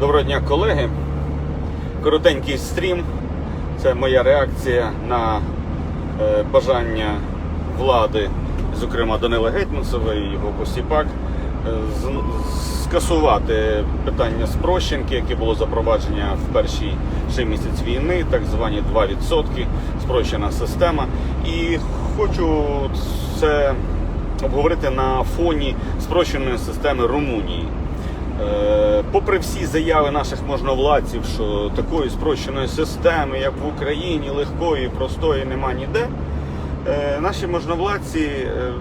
Доброго дня, колеги. Коротенький стрім. Це моя реакція на е, бажання влади, зокрема Данила Гетьманцева і його посіпак, е, скасувати питання спрощенки, яке було запровадження в перший ще місяць війни, так звані 2%, спрощена система. І хочу це обговорити на фоні спрощеної системи Румунії. Е, Попри всі заяви наших можновладців, що такої спрощеної системи, як в Україні, легкої, простої, нема ніде, е, наші можновладці е,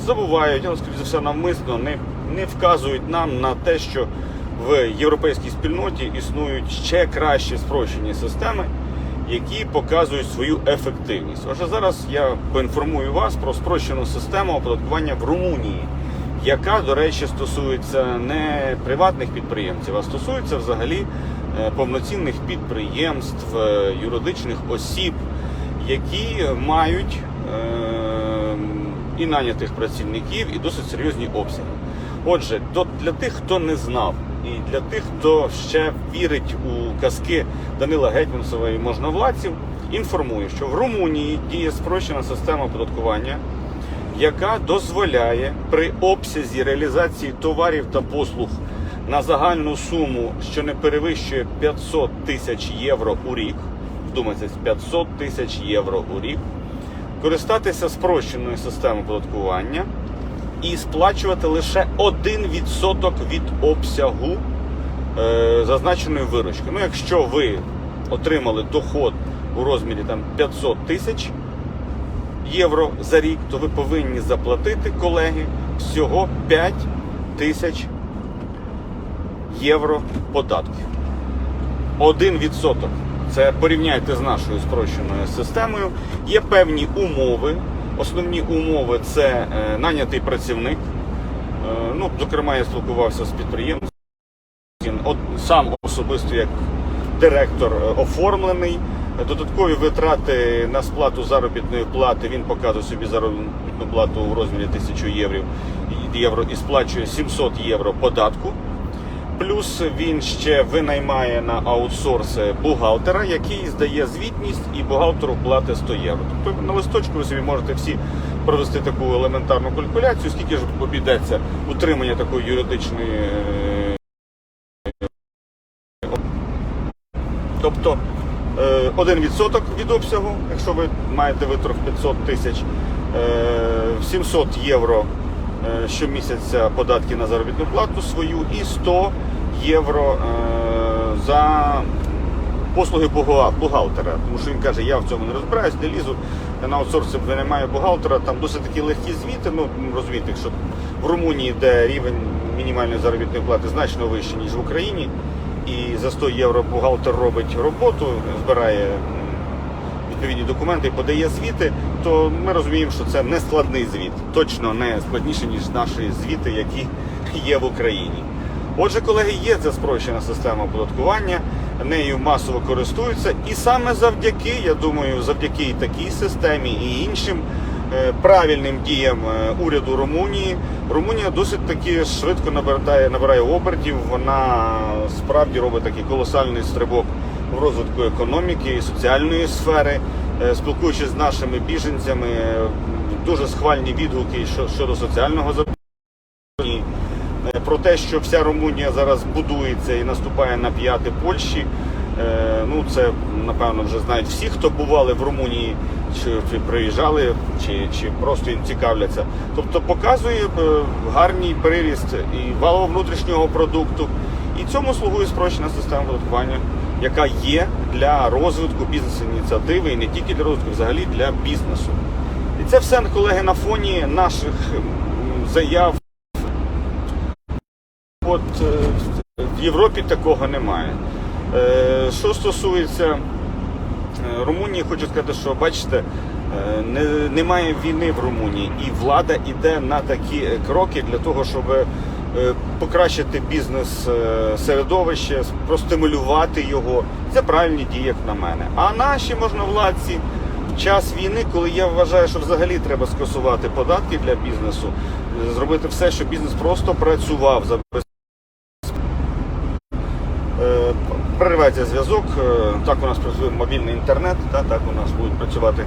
забувають, але скоріше за все навмисно не, не вказують нам на те, що в європейській спільноті існують ще кращі спрощені системи, які показують свою ефективність. Отже, зараз я поінформую вас про спрощену систему оподаткування в Румунії яка, до речі, стосується не приватних підприємців, а стосується взагалі е, повноцінних підприємств, е, юридичних осіб, які мають е, і нанятих працівників, і досить серйозні обсяги. Отже, для тих, хто не знав, і для тих, хто ще вірить у казки Данила Гетьманцева і можновладців, інформую, що в Румунії діє спрощена система оподаткування яка дозволяє при обсязі реалізації товарів та послуг на загальну суму, що не перевищує 500 тисяч євро у рік, вдумайтесь, 500 тисяч євро у рік, користатися спрощеною системою оподаткування і сплачувати лише 1% від обсягу е, зазначеної виручки. Ну, якщо ви отримали доход у розмірі там 500 тисяч, євро за рік, то ви повинні заплатити, колеги, всього 5 тисяч євро податків. 1%. Це порівняйте з нашою спрощеною системою. Є певні умови. Основні умови це е, нанятий працівник. Е, ну, зокрема, я спілкувався з підприємцем. Сам особисто як директор е, оформлений. Додаткові витрати на сплату заробітної плати. Він показує собі заробітну плату у розмірі 1000 євро, євро і сплачує 700 євро податку. Плюс він ще винаймає на аутсорс бухгалтера, який здає звітність, і бухгалтеру платить 100 євро. Тобто на листочку ви собі можете всі провести таку елементарну калькуляцію, скільки ж обійдеться утримання такої юридичної. е, Тобто 1% від обсягу, якщо ви маєте витрат 500 тисяч, е, 700 євро е, щомісяця податки на заробітну плату свою і 100 євро е, за послуги бухгалтера. Тому що він каже, я в цьому не розбираюсь, не лізу. На аутсорсі немає бухгалтера, там досить такі легкі звіти. Ну розумієте, якщо в Румунії, де рівень мінімальної заробітної плати значно вищий, ніж в Україні, і за 100 євро бухгалтер робить роботу, збирає відповідні документи і подає звіти, то ми розуміємо, що це не складний звіт, точно не складніше, ніж наші звіти, які є в Україні. Отже, колеги, є ця спрощена система оподаткування, нею масово користуються, і саме завдяки, я думаю, завдяки такій системі і іншим правильним діям е, уряду Румунії, Румунія досить таки швидко набирає, набирає обертів. Вона справді робить такий колосальний стрибок в розвитку економіки і соціальної сфери. Е, Спілкуючись з нашими біженцями, е, дуже схвальні відгуки щодо соціального забезпечення. Е, Про те, що вся Румунія зараз будується і наступає на п'яти Польщі. Е, Ну, це напевно вже знають всі, хто бували в Румунії, чи, чи приїжджали, чи, чи просто їм цікавляться. Тобто показує е, гарний приріст і валового внутрішнього продукту. І цьому слугує спрощена система оподаткування, яка є для розвитку бізнес-ініціативи і не тільки для розвитку, взагалі для бізнесу. І це все, колеги, на фоні наших заяв. От е, в Європі такого немає. Е, Що стосується е, Румунії, хочу сказати, що бачите, е, не, немає війни в Румунії, і влада йде на такі кроки для того, щоб покращити бізнес е, середовище, простимулювати його. Це правильні дії, як на мене. А наші можновладці в час війни, коли я вважаю, що взагалі треба скасувати податки для бізнесу, зробити все, щоб бізнес просто працював за переривається зв'язок. Е, Так у нас працює мобільний інтернет, та, так у нас будуть працювати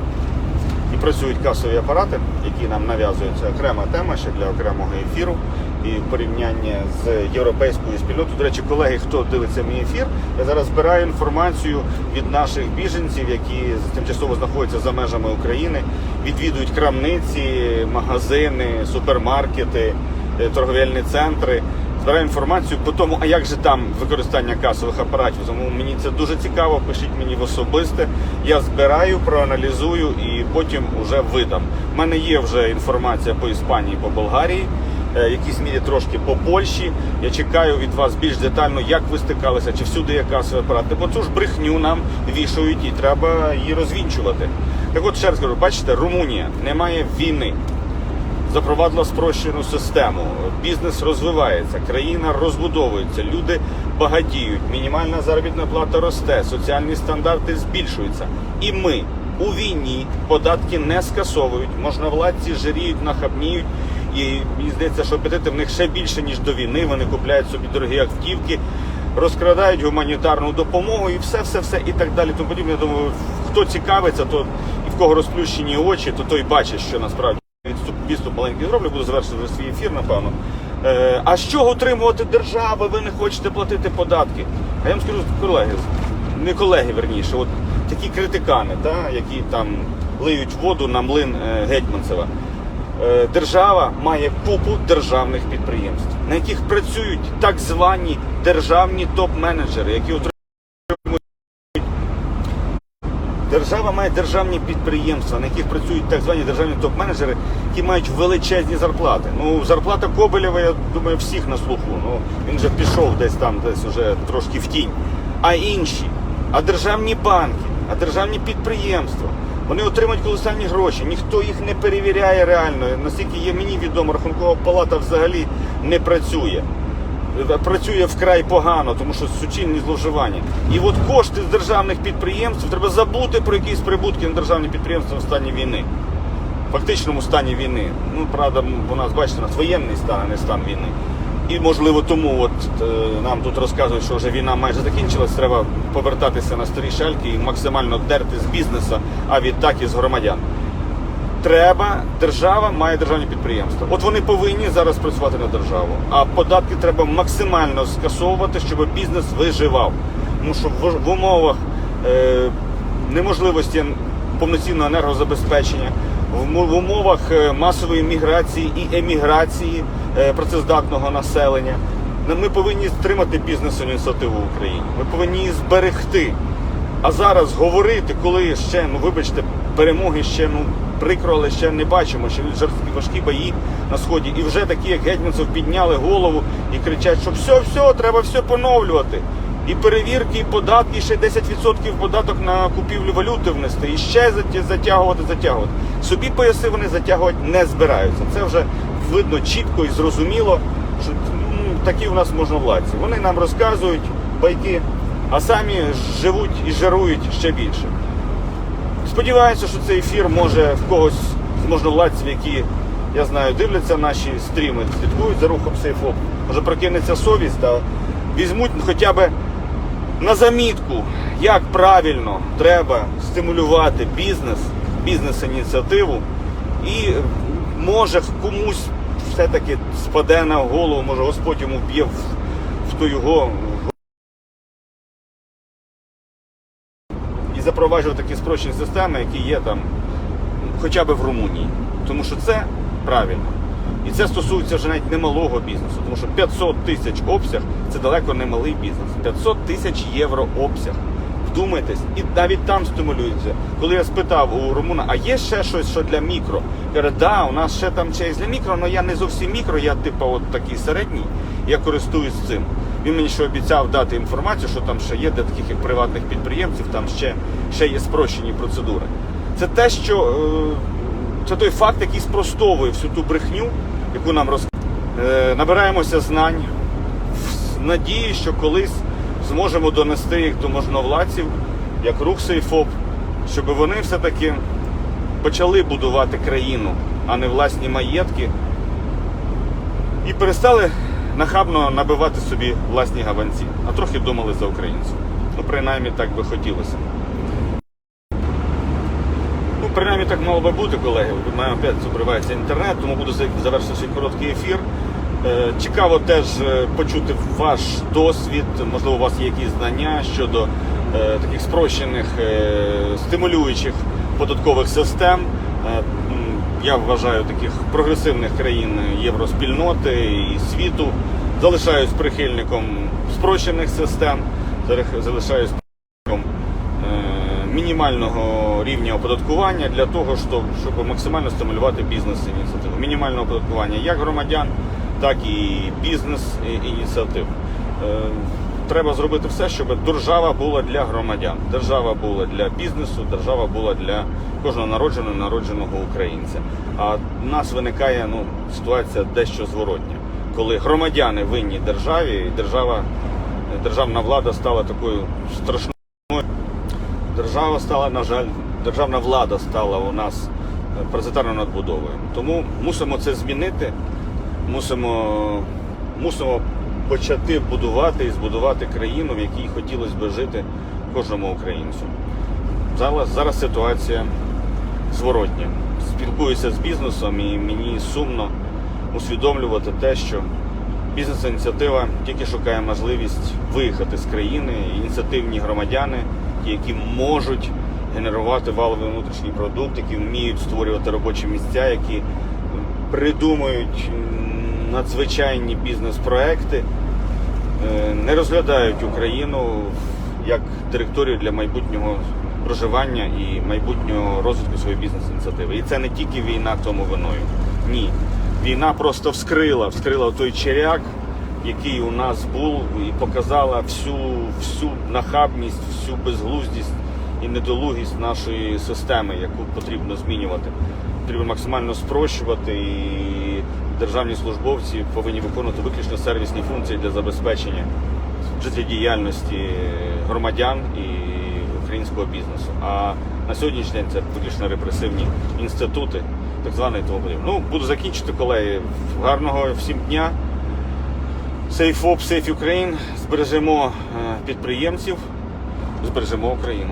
і працюють касові апарати, які нам нав'язуються окрема тема ще для окремого ефіру. І в порівнянні з європейською спільнотою. До речі, колеги, хто дивиться мій ефір, я зараз збираю інформацію від наших біженців, які тимчасово знаходяться за межами України, відвідують крамниці, магазини, супермаркети, е, торговельні центри. Збираю інформацію по тому, а як же там використання касових апаратів. Тому мені це дуже цікаво. Пишіть мені в особисте. Я збираю, проаналізую і потім вже видам. У мене є вже інформація по Іспанії, по Болгарії, е, якісь мірі трошки по Польщі. Я чекаю від вас більш детально, як ви стикалися, чи всюди є касові апарати. Бо цю ж брехню нам вішають і треба її розвінчувати. Так от ще раз кажу, бачите, Румунія немає війни запровадила спрощену систему. Бізнес розвивається, країна розбудовується, люди багатіють, мінімальна заробітна плата росте, соціальні стандарти збільшуються. І ми у війні податки не скасовують, можновладці жиріють, нахабніють. І мені здається, що апетити в них ще більше ніж до війни. Вони купляють собі дорогі автівки, розкрадають гуманітарну допомогу і все, все, все і так далі. Тому подібне. Я думаю, хто цікавиться, то і в кого розплющені очі, то той бачить, що насправді відступ, відступ маленький зроблю, буду завершити свій ефір, напевно. Е, а з чого утримувати державу? Ви не хочете платити податки? А я вам скажу, колеги, не колеги, верніше, от такі критикани, та, які там лиють воду на млин е, Гетьманцева. Е, Держава має купу державних підприємств, на яких працюють так звані державні топ-менеджери, які отримують Держава має державні підприємства, на яких працюють так звані державні топ-менеджери, які мають величезні зарплати. Ну, зарплата Коболєва, я думаю, всіх на слуху. Ну, він вже пішов десь там, десь уже трошки в тінь. А інші, а державні банки, а державні підприємства, вони отримують колосальні гроші, ніхто їх не перевіряє реально. Наскільки є мені відомо, рахункова палата взагалі не працює працює вкрай погано, тому що суцільні зловживання. І от кошти з державних підприємств треба забути про якісь прибутки на державні підприємства в стані війни. В фактичному стані війни. Ну, правда, у нас, бачите, у нас воєнний стан, а не стан війни. І можливо тому от е, нам тут розказують, що вже війна майже закінчилась, треба повертатися на старі шальки і максимально дерти з бізнесу, а відтак і з громадян. Треба, держава має державні підприємства. От вони повинні зараз працювати на державу. А податки треба максимально скасовувати, щоб бізнес виживав. Тому що в, умовах е, неможливості повноцінного енергозабезпечення, в, умовах е, масової міграції і еміграції е, працездатного населення, ми повинні стримати бізнес-ініціативу в Україні. Ми повинні її зберегти. А зараз говорити, коли ще, ну вибачте, перемоги ще ну прикро, але ще не бачимо, що йдуть жорсткі важкі бої на сході. І вже такі, як Гетьманцев, підняли голову і кричать, що все, все, треба все поновлювати. І перевірки, і податки, і ще 10% податок на купівлю валюти внести, і ще затягувати, затягувати. Собі пояси вони затягувати не збираються. Це вже видно чітко і зрозуміло, що ну, такі у нас можновладці. Вони нам розказують байки, а самі живуть і жарують ще більше. Сподіваюся, що цей ефір може в когось з можновладців, які, я знаю, дивляться наші стріми, слідкують за рухом сейфоп. Може прокинеться совість та візьмуть хоча б на замітку, як правильно треба стимулювати бізнес, бізнес-ініціативу. І може комусь все-таки спаде на голову, може Господь йому вб'є в, в ту його запроваджувати такі спрощені системи, які є там хоча б в Румунії. Тому що це правильно. І це стосується вже навіть немалого бізнесу, тому що 500 тисяч обсяг це далеко не малий бізнес. 500 тисяч євро обсяг. Вдумайтесь, і навіть там стимулюється. Коли я спитав у Румуна, а є ще щось, що для мікро? Каже, да, у нас ще там честь для мікро, але я не зовсім мікро, я типу от такий середній, я користуюсь цим. Він мені ще обіцяв дати інформацію, що там ще є для таких як приватних підприємців, там ще, ще є спрощені процедури. Це те, що е, це той факт, який спростовує всю ту брехню, яку нам роз... Е, набираємося знань в надії, що колись зможемо донести їх до можновладців, як рух Сейфоп, щоб вони все-таки почали будувати країну, а не власні маєтки, і перестали нахабно набивати собі власні гаванці, а трохи думали за українців. Ну, принаймні так би хотілося. Ну, принаймні так мало би бути, колеги. У мене опять обривається інтернет, тому буду за- завершити короткий ефір. Е, Цікаво теж е, почути ваш досвід, можливо, у вас є якісь знання щодо е, таких спрощених стимулюючих податкових систем. Я вважаю таких прогресивних країн євроспільноти і світу. Залишаюсь прихильником спрощених систем, залишаюсь прихильником е, мінімального рівня оподаткування для того, щоб максимально стимулювати бізнес-ініціативу. Мінімальне оподаткування як громадян, так і бізнес-ініціатив. Треба зробити все, щоб держава була для громадян, держава була для бізнесу, держава була для кожного народженого народженого українця. А в нас виникає ну, ситуація дещо зворотня, коли громадяни винні державі, і держава, державна влада стала такою страшною. Держава стала, на жаль, державна влада стала у нас е, паразитарною надбудовою. Тому мусимо це змінити, мусимо, мусимо почати будувати і збудувати країну, в якій хотілося б жити кожному українцю. Зараз, зараз ситуація зворотня. Спілкуюся з бізнесом і мені сумно усвідомлювати те, що бізнес-ініціатива тільки шукає можливість виїхати з країни. Ініціативні громадяни, які можуть генерувати валовий внутрішній продукт, які вміють створювати робочі місця, які придумують надзвичайні бізнес-проекти, е, не розглядають Україну як територію для майбутнього проживання і майбутнього розвитку своєї бізнес-ініціативи. І це не тільки війна тому виною. Ні. Війна просто вскрила, вскрила той черяк, який у нас був, і показала всю, всю нахабність, всю безглуздість і недолугість нашої системи, яку потрібно змінювати. Потрібно максимально спрощувати і державні службовці повинні виконувати виключно сервісні функції для забезпечення життєдіяльності громадян і українського бізнесу. А на сьогоднішній день це виключно репресивні інститути, так званий подібне. Ну, буду закінчити, колеги. Гарного всім дня. Safe Op, Safe Ukraine. Збережемо е, підприємців, збережемо Україну.